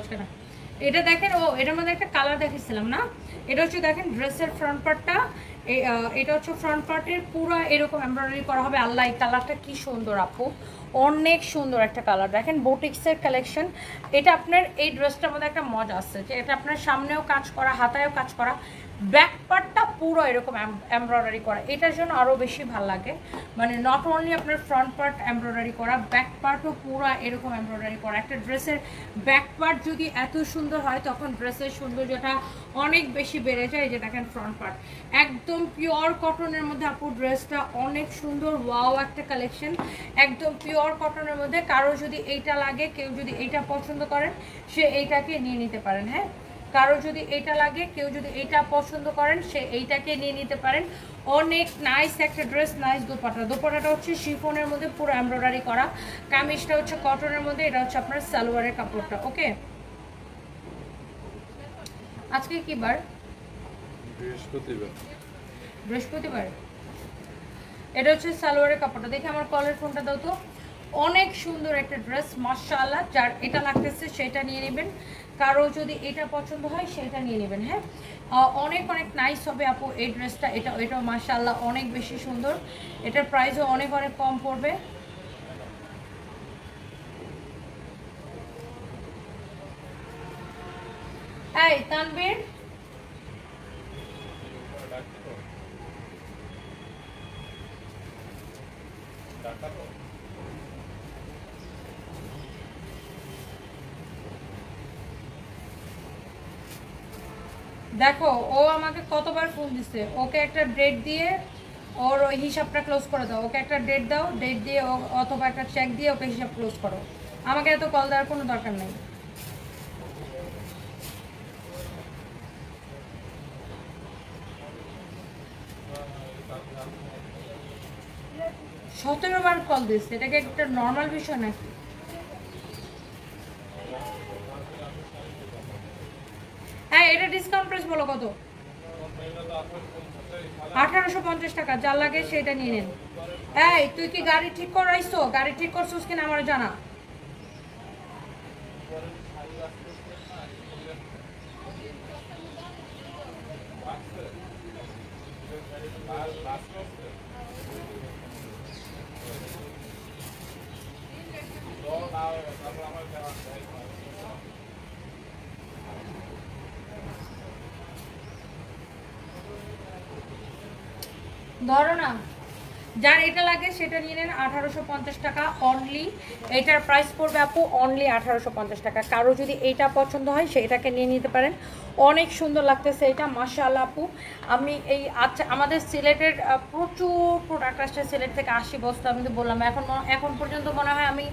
আজকে এটা দেখেন, ও, এটার মধ্যে একটা কালার দেখেছিলাম না? এটা হচ্ছে দেখেন ড্রেসের ফ্রন্ট পার্টটা এটা হচ্ছে ফ্রন্ট পার্টের পুরো এরকম এমব্রয়ডারি করা হবে। আল্লাহ, এই কালারটা কি সুন্দর আপু। অনেক সুন্দর একটা কালার দেখেন বোটিক্সের কালেকশন এটা আপনার এই ড্রেসটার মধ্যে একটা মজা আছে যে, এটা আপনার সামনেও কাজ করা, হাতায়ও কাজ করা। ব্যাক পার্টটা পুরো এরকম এমব্রয়ডারি করা। এটার জন্য আরও বেশি ভালো লাগে। মানে নট অনলি আপনার ফ্রন্ট পার্ট এমব্রয়ডারি করা ব্যাক পার্টও পুরো এরকম এমব্রয়ডারি করা। একটা ড্রেসের ব্যাক পার্ট যদি এত সুন্দর হয়, তখন ড্রেসের সৌন্দর্যটা অনেক বেশি বেড়ে যায় যে দেখেন ফ্রন্ট পার্ট একদম পিওর কটনের মধ্যে আপু ড্রেসটা অনেক সুন্দর ওয়াও একটা কালেকশন একদম পিওর কটনের মধ্যে কারও যদি এইটা লাগে, কেউ যদি এইটা পছন্দ করেন, সে এইটাকে নিয়ে নিতে পারেন হ্যাঁ? কারও যদি এটা লাগে কেউ যদি এটা পছন্দ করেন সে এইটাকে নিয়ে নিতে পারেন। অনেক নাইস একটা ড্রেস নাইস দোপাটা। দোপাটাটা হচ্ছে শিফনের মধ্যে পুরো এমব্রয়ডারি করা। কামিজটা হচ্ছে কটনের মধ্যে এটা হচ্ছে আপনার সালোয়ারের কাপড়টা ওকে আজকে কি বার? বৃহস্পতিবার। বৃহস্পতিবার? এটা হচ্ছে সালোয়ারের কাপড়টা। দেখে আমার কলের ফোনটা দাও তো। অনেক সুন্দর একটা ড্রেস মার্শাল্লাহ যার এটা লাগতেছে সেটা নিয়ে নেবেন। কারও যদি এটা পছন্দ হয়, সেটা নিয়ে নেবেন হ্যাঁ? অনেক অনেক নাইস হবে আপু এই ড্রেসটা এটা, এটাও মার্শাল্লাহ অনেক বেশি সুন্দর। এটার প্রাইসও অনেক অনেক কম পড়বে। এই তানবীর দেখো, ও আমাকে কতবার ফোন দিছে। ওকে একটা ডেট দিয়ে ওর ওই হিসাবটা ক্লোজ করে দাও। ওকে একটা ডেট দাও ডেট দিয়ে ও- অথবা একটা চেক দিয়ে ওকে হিসাব ক্লোজ করো। আমাকে এত কল দেওয়ার কোনো দরকার নেই। সতেরো বার কল দিচ্ছে এটাকে একটা নর্মাল বিষয় নাকি হ্যাঁ এটা ডিসকাউন্ট প্রাইস বলো কত? আঠারোশো পঞ্চাশ টাকা যা লাগে সেটা নিয়ে নিন। এই, তুই কি গাড়ি ঠিক করাইছো? গাড়ি ঠিক করছিস কিনা আমার জানা। ধরো না, যার এটা লাগে সেটা নিয়ে নেন আঠারোশো পঞ্চাশ টাকা অনলি এটার প্রাইস পড়বে আপু অনলি আঠারোশো পঞ্চাশ টাকা। কারও যদি এইটা পছন্দ হয় সেটাকে নিয়ে নিতে পারেন। অনেক সুন্দর লাগতেছে এটা, মাশাআল্লাহ আপু। আমি এই আচ্ছা আমাদের সিলেটের প্রচুর প্রোডাক্ট আসছে সিলেট থেকে আশি বস্তা, আমি তো বললাম। এখন এখন পর্যন্ত মনে হয় আমি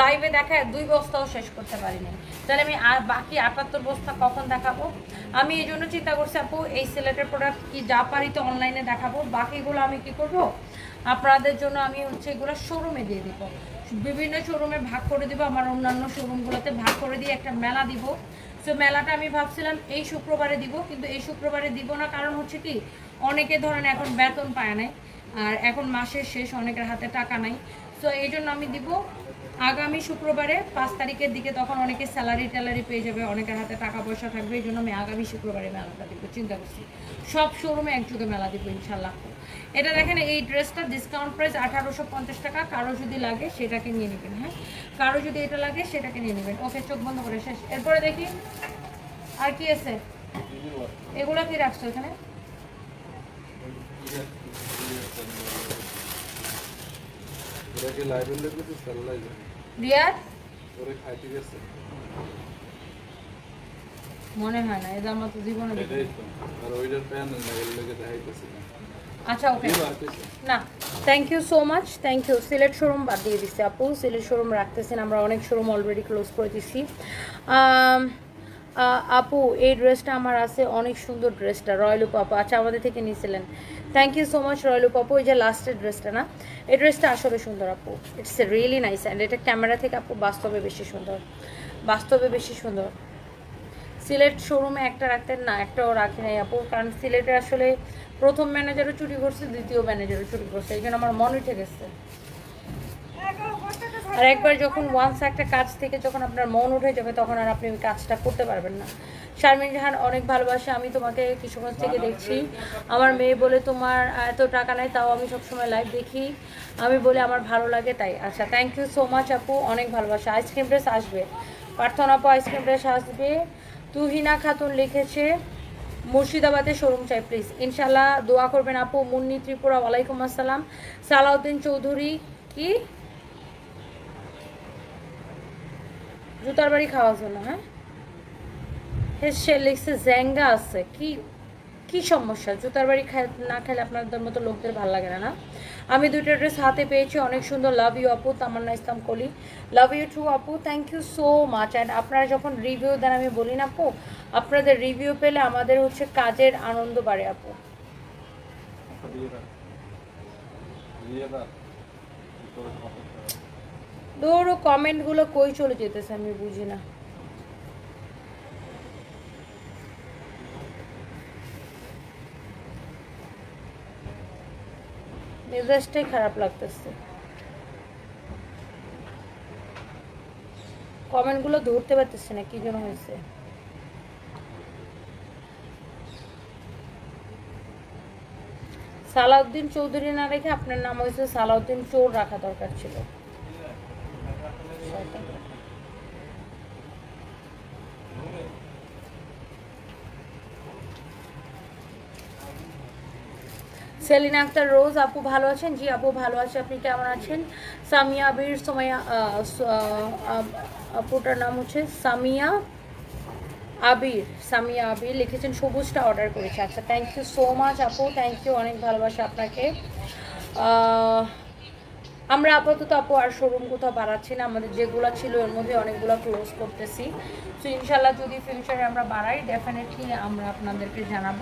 লাইভে দেখায় দুই বস্তাও শেষ করতে পারিনি। তাহলে আমি আর বাকি আটাত্তর বস্তা কখন দেখাবো? আমি এই জন্য চিন্তা করছি আপু, এই সিলেটের প্রোডাক্ট কি যা পারি তো অনলাইনে দেখাবো, বাকিগুলো আমি কি করব? আপনাদের জন্য আমি হচ্ছে এগুলো শোরুমে দিয়ে দিব। বিভিন্ন শোরুমে ভাগ করে দিব, আমার অন্যান্য শোরুমগুলোতে ভাগ করে দিয়ে একটা মেলা দিব। সো মেলাটা আমি ভাবছিলাম এই শুক্রবারে দিব, কিন্তু এই শুক্রবারে দিব না, কারণ হচ্ছে কি, অনেকে ধরেন এখন বেতন পায় নাই, আর এখন মাসের শেষ, অনেকের হাতে টাকা নাই। সো এই জন্য আমি দিব, আগামী শুক্রবারে পাঁচ তারিখের দিকে তখন অনেকে স্যালারি ট্যালারি পেয়ে যাবে, অনেকের হাতে টাকা পয়সা থাকবে, এই জন্য আমি আগামী শুক্রবারে মেলাটা দিব, চিন্তা করছি। সব শোরুমে একযোগে মেলা দিব ইনশাল্লাহ। এটা দেখেন এই ড্রেসটা ডিসকাউন্ট প্রাইস আঠারোশো পঞ্চাশ টাকা। কারও যদি লাগে সেটাকে নিয়ে নেবেন হ্যাঁ? কারও যদি এটা লাগে সেটাকে নিয়ে নেবেন। ওকে চোখ বন্ধ করে শেষ। এরপরে দেখি আর কি আছে? এগুলো কি রাখছো এখানে? রিয়াদ? ওরে খাইতে গেছে। মনে হয় না জীবনে দেখি এটাই তো আর ওইটার প্যান লাইভের লেগে দেখাইতেছে না। আচ্ছা ওকে। না thank you so much thank you Sylhet showroom বাদ দিয়ে দিচ্ছি আপু সিলেট শোরুম রাখতেছেন আমরা অনেক শোরুম অলরেডি ক্লোজ করে দিচ্ছি আপু এই ড্রেসটা আমার আছে অনেক সুন্দর ড্রেসটা রয়্যাল আপু আচ্ছা আমাদের থেকে নিয়েছিলেন thank you so much royal আপু এই যে লাস্টের ড্রেসটা না? এই ড্রেসটা আসলে সুন্দর আপু। It's a really nice and এটা ক্যামেরা থেকে আপু বাস্তবে বেশি সুন্দর। বাস্তবে বেশি সুন্দর। সিলেট শোরুমে একটা রাখতেন না, একটাও রাখি নাই আপু, কারণ সিলেটে আসলে প্রথম ম্যানেজারও চুরি করছে, দ্বিতীয় ম্যানেজারও চুরি করছে, এই জন্য আমার মন উঠে গেছে। আর একবার যখন ওয়ান্স একটা কাজ থেকে যখন আপনার মন উঠে যাবে, তখন আর আপনি ওই কাজটা করতে পারবেন না। শারমিন জাহান অনেক ভালোবাসে, আমি তোমাকে কিশোরগঞ্জ থেকে দেখছি। আমার মেয়ে বলে, তোমার এত টাকা নেয় তাও আমি সবসময় লাইভ দেখি। আমি বলে, আমার ভালো লাগে তাই। আচ্ছা থ্যাংক ইউ সো মাচ আপু, অনেক ভালোবাসা। আইসক্রিম ড্রেস আসবে। প্রার্থনা আপু আইসক্রিম ড্রেস আসবে। তুহিনা খাতুন লিখেছে, মুর্শিদাবাদে শোরুম চাই প্লিজ ইনশাল্লাহ দোয়া করবেন আপু, মুন্নি ত্রিপুরা, ওয়ালাইকুম আসসালাম। সালাউদ্দিন চৌধুরী কি? জুতার বাড়ি খাওয়ার জন্য হ্যাঁ? সে লিখছে, জ্যাঙ্গা আছে। কি কি সমস্যা? জুতার বাড়ি না খেলে আপনাদের মতো লোকদের ভালো লাগে না না? আমি দুইটা ড্রেস হাতে পেয়েছি, অনেক সুন্দর। লাভ ইউ আপু, Tamanna Islam Koli. Love you too আপু thank you so much and আপনারা যখন রিভিউ দেন, আমি বলি না, আপু, আপনাদের রিভিউ পেলে আমাদের হচ্ছে কাজের আনন্দ বাড়ে, আপু। দৌড়ো কমেন্টগুলো কই চলে যেতেছে, আমি বুঝি না। মেজাজটাই খারাপ লাগতেছে। কমেন্টগুলো ধরতে পারতেছে না, কি জন্য হয়েছে। সালাউদ্দিন চৌধুরী না রেখে আপনার নাম হয়েছে সালাউদ্দিন চোর রাখা দরকার ছিল। সেলিনা আক্তার, রোজ আপু ভালো আছেন? জি, আপু ভালো আছে। আপনি কেমন আছেন? সামিয়া আবির সোমাইয়া আপুটার নাম হচ্ছে সামিয়া আবির। সামিয়া আবির লিখেছেন, সবুজটা অর্ডার করেছে। আচ্ছা থ্যাংক ইউ সো মাচ আপু। থ্যাংক ইউ অনেক ভালোবাসা আপনাকে। আমরা আপাতত আপু আর শোরুম কোথাও বাড়াচ্ছি না। আমাদের যেগুলো ছিল এর মধ্যে অনেকগুলো ক্লোজ করতেছি। তো ইনশাল্লাহ যদি ফিউচারে আমরা বাড়াই ডেফিনেটলি আমরা আপনাদেরকে জানাব।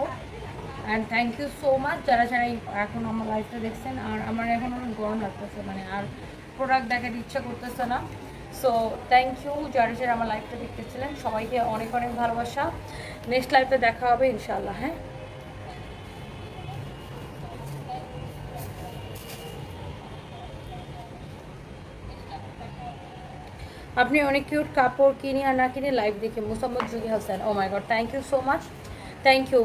And thank you so much যারা যারা এখন আমার লাইফটা দেখছেন, আর আমার এখন অনেক গরম লাগতেছে মানে আর প্রোডাক্ট দেখার ইচ্ছা করতেছে না। সো থ্যাংক ইউ যারা যারা আমার লাইফটা দেখতেছিলেন, সবাইকে অনেক অনেক ভালোবাসা। নেক্সট লাইফে দেখা হবে ইনশাল্লাহ হ্যাঁ? আপনি অনেক কিউট কাপড় কিনি আর না কিনে লাইভ দেখে, Musammad Jugi Hasan oh my god thank you so much thank you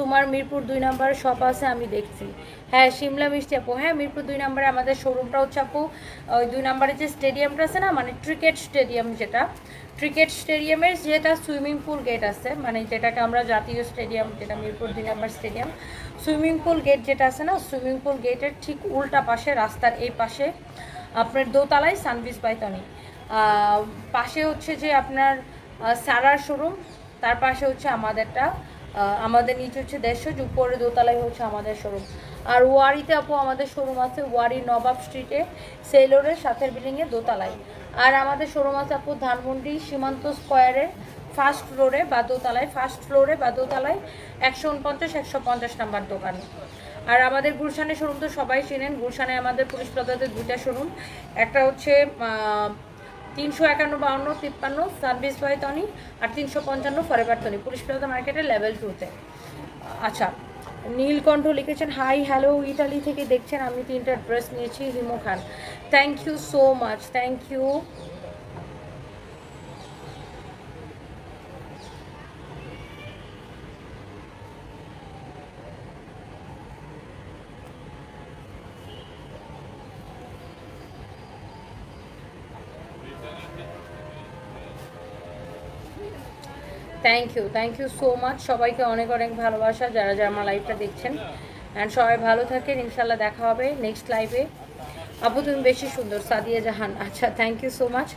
তোমার মিরপুর দুই নাম্বার শপ আছে, আমি দেখছি। হ্যাঁ সিমলা মিষ্টি আপু। হ্যাঁ মিরপুর দুই নাম্বারে আমাদের শোরুমটা হচ্ছে আপু ওই দুই নাম্বারে যে স্টেডিয়ামটা আছে না মানে ক্রিকেট স্টেডিয়াম যেটা ক্রিকেট স্টেডিয়ামের যেটা সুইমিং পুল গেট আছে মানে যেটাকে আমরা জাতীয় স্টেডিয়াম যেটা মিরপুর দুই number stadium swimming pool gate যেটা আছে না সুইমিং পুল গেটের ঠিক উল্টা পাশে, রাস্তার এই পাশে, আপনার দোতলায় সানভিস বাইতনি পাশে হচ্ছে যে আপনার সারার শোরুম তার পাশে হচ্ছে আমাদেরটা আমাদের নিচে হচ্ছে দেড়শো উপরে দোতলায় হচ্ছে আমাদের শোরুম। আর ওয়ারিতে আপু আমাদের শোরুম আছে ওয়ারি নবাব স্ট্রিটে সেলোরের সাথের বিল্ডিংয়ে দোতলায়। আর আমাদের শোরুম আছে আপু ধানমন্ডি সীমান্ত স্কোয়ারের ফার্স্ট ফ্লোরে বা দোতলায়, ফার্স্ট ফ্লোরে বা দোতলায় একশো উনপঞ্চাশ, একশো পঞ্চাশ নাম্বার দোকান। আর আমাদের গুলশানের শোরুম তো সবাই চেনেন, গুলশানে আমাদের পুলিশ প্লাজাতে দুইটা শোরুম। একটা হচ্ছে তিনশো একান্ন বাউন্ন, তিপ্পান্ন সার্ভিস তনি আর তিনশো পঞ্চান্ন ফরেভার তনি। পুলিশ প্লাজা মার্কেটের লেভেল টুতে আচ্ছা নীলকণ্ঠ লিখেছেন হাই হ্যালো ইটালি থেকে দেখছেন, আমি তিনটা ড্রেস নিয়েছি, Himo Khan. Thank you so much thank you thank you thank you so much সবাইকে অনেক অনেক ভালোবাসা যারা যারা আমার লাইভটা দেখছেন। অ্যান্ড সবাই ভালো থাকেন ইনশাল্লাহ দেখা হবে নেক্সট লাইভে আপু, তুমি বেশি সুন্দর, সাদিয়া জাহান। আচ্ছা thank you so much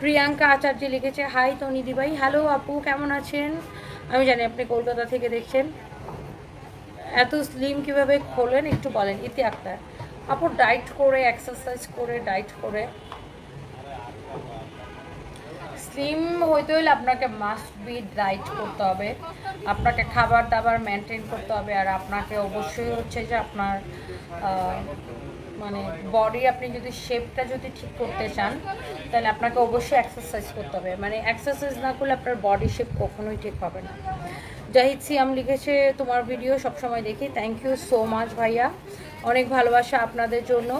Priyanka Acharya লিখেছে হাই তনিদি ভাই। হ্যালো আপু, কেমন আছেন? আমি জানি আপনি কলকাতা থেকে দেখছেন। এত স্লিম কীভাবে খোলেন, একটু বলেন, ইতি আক্তার। আপু ডাইট করে এক্সারসাইজ করে ডাইট করে। স্লিম হইতে হলে আপনাকে মাস্ট বি ডাইট করতে হবে। আপনাকে খাবার দাবার মেনটেন করতে হবে আর আপনাকে অবশ্যই হচ্ছে যে আপনার মানে বডি আপনি যদি শেপটা যদি ঠিক করতে চান, তাহলে আপনাকে অবশ্যই এক্সারসাইজ করতে হবে। মানে এক্সারসাইজ না করলে আপনার বডি শেপ কখনোই ঠিক হবে না। জাহিদ সিয়াম লিখেছে, তোমার ভিডিও সবসময় দেখি। থ্যাংক ইউ সো মাচ ভাইয়া। অনেক ভালোবাসা আপনাদের জন্য।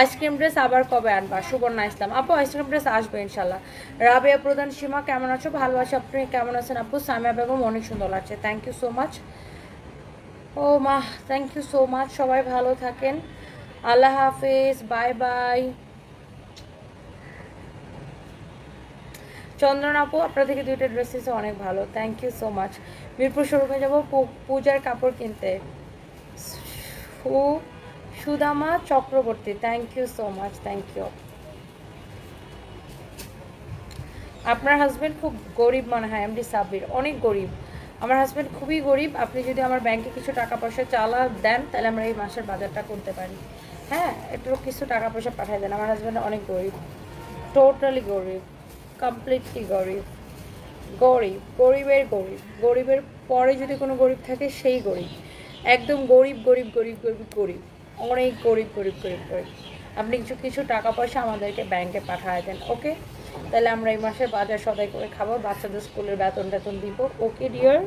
আইসক্রিম ড্রেস আবার কবে আনবা? সুবর্ণা ইসলাম। আপু, আইসক্রিম ড্রেস আসবে ইনশাল্লাহ রাবিয়া প্রধান সীমা, কেমন আছো? ভালো ভালোবাসি আপনি কেমন আছেন আপু? সামিয়া বেগম, অনেক সুন্দর লাগছে। থ্যাংক ইউ সো মাচ ও মা থ্যাংক ইউ সো মাচ সবাই ভালো থাকেন। আল্লাহ হাফিজ। Bye bye. চন্দন আপু, আপনার থেকে দুইটা ড্রেসেস অনেক ভালো। Thank you so much Mirpur শোরুমে যাব পূজার কাপড় কিনতে। সু Sudama Chakraborty thank you so much thank you আপনার হাজব্যান্ড খুব গরিব মনে হয় এমডি সাব্বির, অনেক গরিব। আমার হাজব্যান্ড খুবই গরিব, আপনি যদি আমার ব্যাংকে কিছু টাকা পয়সা চালা দেন, তাহলে আমরা এই মাসের বাজারটা করতে পারি। হ্যাঁ একটু কিছু টাকা পয়সা পাঠিয়ে দেন, আমার হাজব্যান্ড অনেক গরিব। টোটালি গরিব কমপ্লিটলি গরিব। গরিব, গরিবের গরিব। গরিবের পরে যদি কোনো গরিব থাকে, সেই গরিব। একদম গরিব গরিব গরিব গরিব গরিব। অনেক গরিব গরিব গরিব গরিব। আপনি কিছু কিছু টাকা পয়সা আমাদেরকে ব্যাংকে পাঠিয়ে দেন ওকে তাহলে আমরা এই মাসে বাজার সদাই করে খাব, বাচ্চাদের স্কুলের বেতন টেতন দিব। Okay dear